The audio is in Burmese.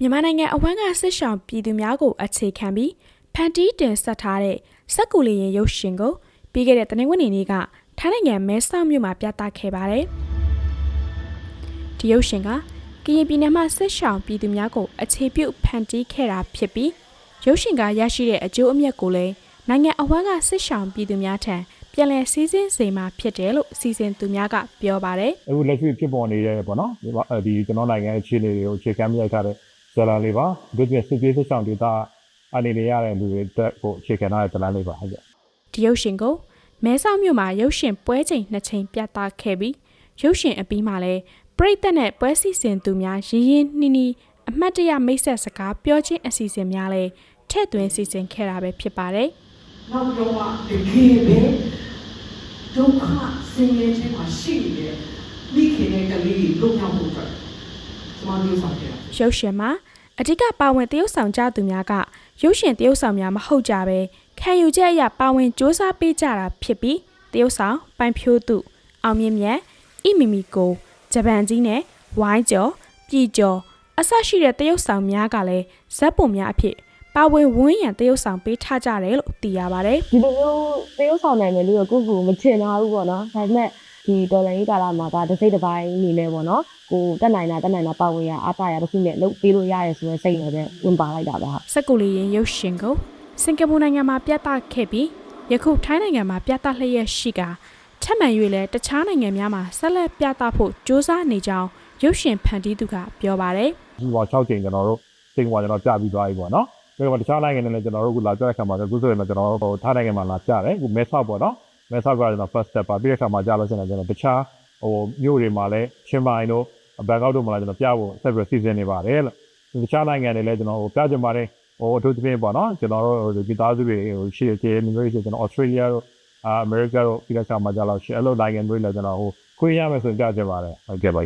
မြန်မာနိုင်ငံအဝန်းကဆစ်ဆောင်ပြည်သူများကိုအခြေခံပြီးဖန်တီးတင်ဆက်ထားတဲ့စက်ကူလီရင်ရုပ်ရှင်ကိုပြီးခဲ့တဲ့တနင်္ဂနွေနေ့ကထိုင်းနိုင်ငံမဲဆောက်မြို့မှာပြသခဲ့ပါတယ်။ဒီရုပ်ရှင်ကကရင်ပြည်နယ်မှာဆစ်ဆောင်ပြည်သူများကိုအခြေပြုဖန်တီးခဲ့တာဖြစ်ပြီးရုပ်ရှင်ကရရှိတဲ့အကျိုးအမြတ်ကိုလည်းနိုင်ငံအဝန်းကဆစ်ဆောင်ပြည်သူများထံပြန်လည်စည်းစိမ်စေမှာဖြစ်တယ်လို့စီစဉ်သူများကပြောပါတယ်။အခုလက်ရှိဖြစ်ပေါ်နေတဲ့ပေါ့နော်ဒီမှာအဲဒီကျွန်တော်နိုင်ငံရဲ့အခြေအနေတွေကိုအခြေခံမြရိုက်ထားတဲ့ ဇာတ်လမ်းလေးပါဒီပြစစ်ပြေးစစ်ဆောင်ဒေတာအနေနဲ့ရတဲ့လူတွေတက်ဖို့အခြေခံထားတဲ့ဇာတ်လမ်းလေးပါဟုတ်ကဲ့ဒီရုပ်ရှင်ကိုမဲဆောက်မြို့မှာရုပ်ရှင်ပွဲချိန်နှစ်ချိန်ပြသခဲ့ပြီးရုပ်ရှင်အပြီးမှာလည်းပရိသတ်နဲ့ပွဲစီစဉ်သူများရင်းရင်းနှီးနှီးအမှတ်တရမိတ်ဆက်စကားပြောချင်းအစီအစဉ်များလည်းထည့်သွင်းစီစဉ်ခဲ့တာပဲဖြစ်ပါတယ်နောက်တော့ကတကယ်ပဲဒုက္ခဆင်းရဲခြင်းမှာရှိနေတဲ့မိခင်နဲ့ကလေးတွေလွတ်မြောက်ဖို့အတွက် ကျွန်တော်တို့ဆောင်ခဲ့တာ။ရုပ်ရှင်မှာအဓိကပါဝင်သရုပ်ဆောင်ကြသူများကရုပ်ရှင်သရုပ်ဆောင်များမဟုတ်ကြပဲခံယူချက်အရပါဝင်စ조사ပေးကြတာဖြစ်ပြီးသရုပ်ဆောင်ပိုင်ဖြိုးသူအောင်မြင့်မြတ်ဣမီမီကိုဂျပန်ကြီးနဲ့ဝိုင်းကျော်ပြည်ကျော်အဆရှိတဲ့သရုပ်ဆောင်များကလည်းဇက်ပုံများအဖြစ်ပါဝင်ဝန်းရံသရုပ်ဆောင်ပေးထားကြတယ်လို့သိရပါတယ်ဒီလိုမျိုးသရုပ်ဆောင်နိုင်မယ်လို့ကိုယ့်ကိုယ်မချင်တာဘူးပေါ့နော်ဒါပေမဲ့ ဒီဒေါ်လာကြီးကာလာမှာဒါတစ်စိတ်တစ်ပိုင်းအနေနဲ့ပေါ့နော်ကိုတက်နိုင်တာတက်နိုင်တာပါဝင်ရအားတာရတစ်ခုနဲ့လုပ်ပေးလို့ရတယ်ဆိုတဲ့စိတ်နဲ့ပဲဝင်ပါလိုက်တာပဲဟာစက်ကူလီရင်ရုပ်ရှင်ကိုစင်ကာပူနိုင်ငံမှာပြသခဲ့ပြီးယခုထိုင်းနိုင်ငံမှာပြသလျက်ရှိကထပ်မံ၍လည်းတခြားနိုင်ငံများမှာဆက်လက်ပြသဖို့စ조사နေကြောင်းရုပ်ရှင်ဖန်တီးသူကပြောပါတယ်ဒီပေါ်6ချိန်ကျွန်တော်တို့စိတ်ကကျွန်တော်ပြပြီးသွားပြီပေါ့နော်ပြီးတော့တခြားနိုင်ငံတွေလည်းကျွန်တော်တို့ကလာပြတဲ့ခါမှာအခုဆိုရင်ကျွန်တော်တို့ထားနိုင်ငံမှာလာပြတယ်အခုမဲဆောက်ပေါ့နော် မဲဆောက်ကကျွန်တော် first step ပါပြီးတဲ့ခါမှာကြာလို့ရှိရင်ကျွန်တော်တခြားဟိုမြို့တွေမှာလည်းချင်းမိုင်တို့ဘန်ကောက်တို့မှာလည်းကျွန်တော်ပြဖို့ဆက်ပြီးစီစဉ်နေပါတယ်လို့တခြားနိုင်ငံတွေလည်းကျွန်တော်ပြကြပါတယ်ဟိုအထူးသဖြင့်ပေါ့နော်ကျွန်တော်တို့ဒီသားစုတွေဟိုရှိတဲ့မျိုးတွေကျွန်တော် Australia တို့အာ America တို့ပြီးတဲ့ခါမှာကြာလို့ရှိရင်အဲ့လိုနိုင်ငံတွေလည်းကျွန်တော်ဟိုခွင့်ရမယ်ဆိုပြကြပါတယ်ဟုတ်ကဲ့ပါ